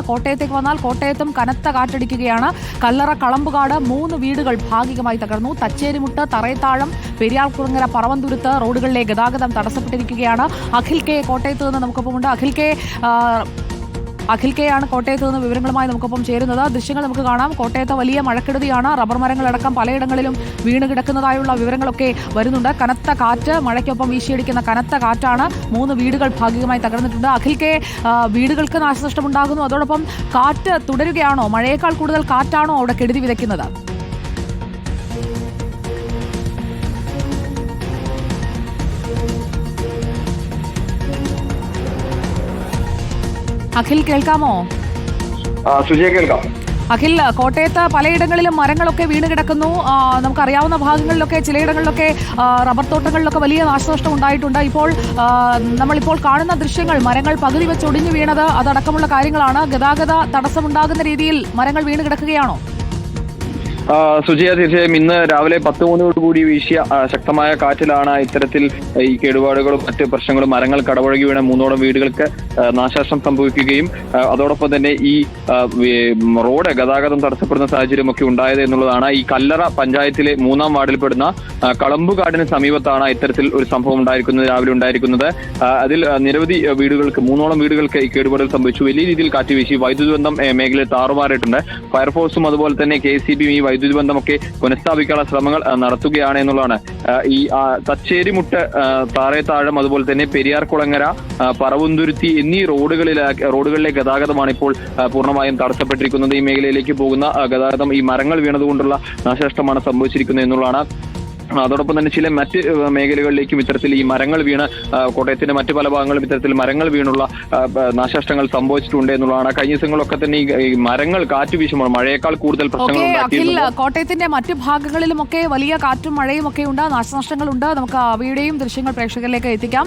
കോട്ടയത്തേക്ക് വന്നാൽ കോട്ടയത്തും കനത്ത കാറ്റടിക്കുകയാണ്. കല്ലറ കളമ്പുകാട് മൂന്ന് വീടുകൾ ഭാഗികമായി തകർന്നു. തച്ചേരിമുട്ട് തറയത്താഴം പെരിയാർകുളങ്ങര പറവന്തുരുത്ത് റോഡുകളിലെ ഗതാഗതം തടസ്സപ്പെട്ടിരിക്കുകയാണ്. അഖിൽ കെ കോട്ടയത്ത് നിന്ന് നമുക്കൊപ്പമുണ്ട്. അഖിൽ കെ അഖിൽ കെ ആണ് കോട്ടയത്ത് നിന്ന് വിവരങ്ങളുമായി നമുക്കൊപ്പം ചേരുന്നത്. ദൃശ്യങ്ങൾ നമുക്ക് കാണാം. കോട്ടയത്ത് വലിയ മഴക്കെടുതിയാണ്. റബ്ബർ മരങ്ങളടക്കം പലയിടങ്ങളിലും വീണ് കിടക്കുന്നതായുള്ള വിവരങ്ങളൊക്കെ വരുന്നുണ്ട്. കനത്ത കാറ്റ് മഴയ്ക്കൊപ്പം വീശിയടിക്കുന്ന കനത്ത കാറ്റാണ് മൂന്ന് വീടുകൾ ഭാഗികമായി തകർന്നിട്ടുണ്ട്. അഖിൽ കെ വീടുകൾക്ക് നാശനഷ്ടമുണ്ടാകുന്നു. അതോടൊപ്പം കാറ്റ് തുടരുകയാണോ? മഴയേക്കാൾ കൂടുതൽ കാറ്റാണോ അവിടെ കെടുതി വിതയ്ക്കുന്നത്? അഖിൽ കേൾക്കാമോ? സുജയ കേൾക്കാം. അഖിൽ കോട്ടയത്ത് പലയിടങ്ങളിലും മരങ്ങളൊക്കെ വീണ് കിടക്കുന്നു. നമുക്കറിയാവുന്ന ഭാഗങ്ങളിലൊക്കെ ചിലയിടങ്ങളിലൊക്കെ റബ്ബർ തോട്ടങ്ങളിലൊക്കെ വലിയ നാശനഷ്ടം ഉണ്ടായിട്ടുണ്ട്. ഇപ്പോൾ നമ്മളിപ്പോൾ കാണുന്ന ദൃശ്യങ്ങൾ മരങ്ങൾ പകുതി വെച്ച് ഒടിഞ്ഞു വീണത് അതടക്കമുള്ള കാര്യങ്ങളാണ്. ഗതാഗത തടസ്സമുണ്ടാകുന്ന രീതിയിൽ മരങ്ങൾ വീണ് കിടക്കുകയാണോ? സുജയ തീർച്ചയായും ഇന്ന് രാവിലെ പത്ത് മണിയോടുകൂടി വീശിയ ശക്തമായ കാറ്റിലാണ് ഇത്തരത്തിൽ ഈ കേടുപാടുകളും മറ്റ് പ്രശ്നങ്ങളും മരങ്ങൾ കടപുഴകി വീണ മൂന്നോളം വീടുകൾക്ക് നാശനഷ്ടം സംഭവിക്കുകയും അതോടൊപ്പം തന്നെ ഈ റോഡ് ഗതാഗതം തടസ്സപ്പെടുന്ന സാഹചര്യമൊക്കെ ഉണ്ടായത് എന്നുള്ളതാണ്. ഈ കല്ലറ പഞ്ചായത്തിലെ മൂന്നാം വാർഡിൽപ്പെടുന്ന കളമ്പുകാടിന് സമീപത്താണ് ഇത്തരത്തിൽ ഒരു സംഭവം ഉണ്ടായിരിക്കുന്നത് രാവിലെ ഉണ്ടായിരിക്കുന്നത്. അതിൽ നിരവധി വീടുകൾക്ക് മൂന്നോളം വീടുകൾക്ക് ഈ കേടുപാടുകൾ സംഭവിച്ചു. വലിയ രീതിയിൽ കാറ്റ് വീശി വൈദ്യുതി ബന്ധം മേഖലയിൽ താറുമാറിയിട്ടുണ്ട്. ഫയർഫോഴ്സും അതുപോലെ തന്നെ കെ സി ബിയും ഈ വൈദ്യുതി ബന്ധമൊക്കെ പുനഃസ്ഥാപിക്കാനുള്ള ശ്രമങ്ങൾ നടത്തുകയാണ് എന്നുള്ളതാണ്. ഈ തച്ചേരിമുട്ട് താറേത്താഴം അതുപോലെ തന്നെ പെരിയാർ കുളങ്ങര പറവന്തുരുത്തി എന്നീ റോഡുകളിലെ റോഡുകളിലെ ഗതാഗതമാണ് ഇപ്പോൾ പൂർണമായും തടസ്സപ്പെട്ടിരിക്കുന്നത്. ഈ മേഖലയിലേക്ക് പോകുന്ന ഗതാഗതം ഈ മരങ്ങൾ വീണതുകൊണ്ടുള്ള നാശനഷ്ടമാണ് സംഭവിച്ചിരിക്കുന്നത് എന്നുള്ളതാണ്. അതോടൊപ്പം തന്നെ ചില മറ്റ് മേഖലകളിലേക്കും ഇത്തരത്തിൽ ഈ മരങ്ങൾ വീണ് കോട്ടയത്തിന്റെ മറ്റ് പല ഭാഗങ്ങളും ഇത്തരത്തിൽ മരങ്ങൾ വീണുള്ള നാശനഷ്ടങ്ങൾ സംഭവിച്ചിട്ടുണ്ട് എന്നുള്ളതാണ്. കഴിഞ്ഞ ദിവസങ്ങളൊക്കെ തന്നെ ഈ- മരങ്ങൾ കാറ്റ് വീശുമ്പോൾ മഴയേക്കാൾ കൂടുതൽ പ്രശ്നങ്ങൾ കോട്ടയത്തിന്റെ മറ്റു ഭാഗങ്ങളിലുമൊക്കെ വലിയ കാറ്റും മഴയും ഒക്കെ ഉണ്ട് നാശനഷ്ടങ്ങളുണ്ട്. നമുക്ക് അവയുടെയും ദൃശ്യങ്ങൾ പ്രേക്ഷകരിലേക്ക് എത്തിക്കാം.